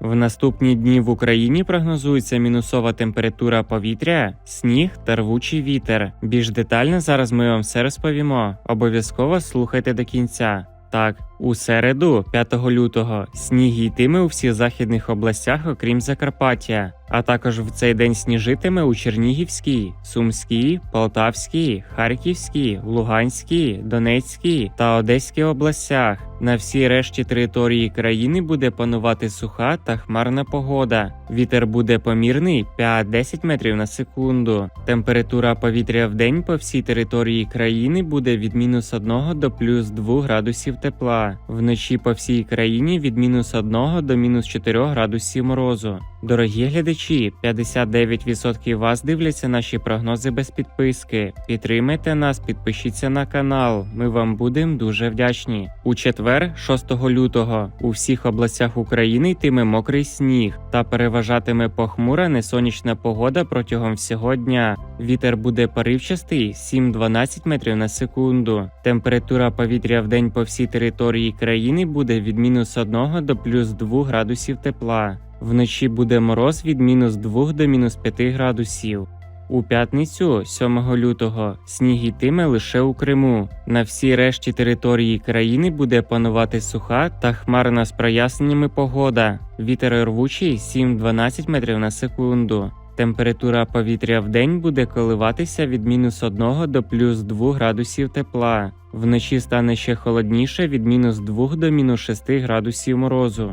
В наступні дні в Україні прогнозується мінусова температура повітря, сніг та рвучий вітер. Більш детально зараз ми вам все розповімо. Обов'язково слухайте до кінця. Так, у середу, 5 лютого, сніг йтиме у всіх західних областях, окрім Закарпаття. А також в цей день сніжитиме у Чернігівській, Сумській, Полтавській, Харківській, Луганській, Донецькій та Одеській областях. На всій решті території країни буде панувати суха та хмарна погода. Вітер буде помірний 5-10 метрів на секунду. Температура повітря в день по всій території країни буде від мінус 1 до плюс 2 градусів тепла. Вночі по всій країні від мінус 1 до мінус 4 градусів морозу. Дорогі глядачі, 59% вас дивляться наші прогнози без підписки. Підтримайте нас, підпишіться на канал. Ми вам будемо дуже вдячні. У четвер, 6 лютого, у всіх областях України йтиме мокрий сніг та переважатиме похмура несонячна погода протягом всього дня. Вітер буде поривчастий 7-12 метрів на секунду. Температура повітря в день по всій території країни буде від мінус 1 до плюс 2 градусів тепла. Вночі буде мороз від мінус 2 до мінус 5 градусів. У п'ятницю, 7 лютого, сніг йтиме лише у Криму. На всій решті території країни буде панувати суха та хмарна з проясненнями погода. Вітер рвучий 7-12 метрів на секунду. Температура повітря в день буде коливатися від мінус 1 до плюс 2 градусів тепла. Вночі стане ще холодніше від мінус 2 до мінус 6 градусів морозу.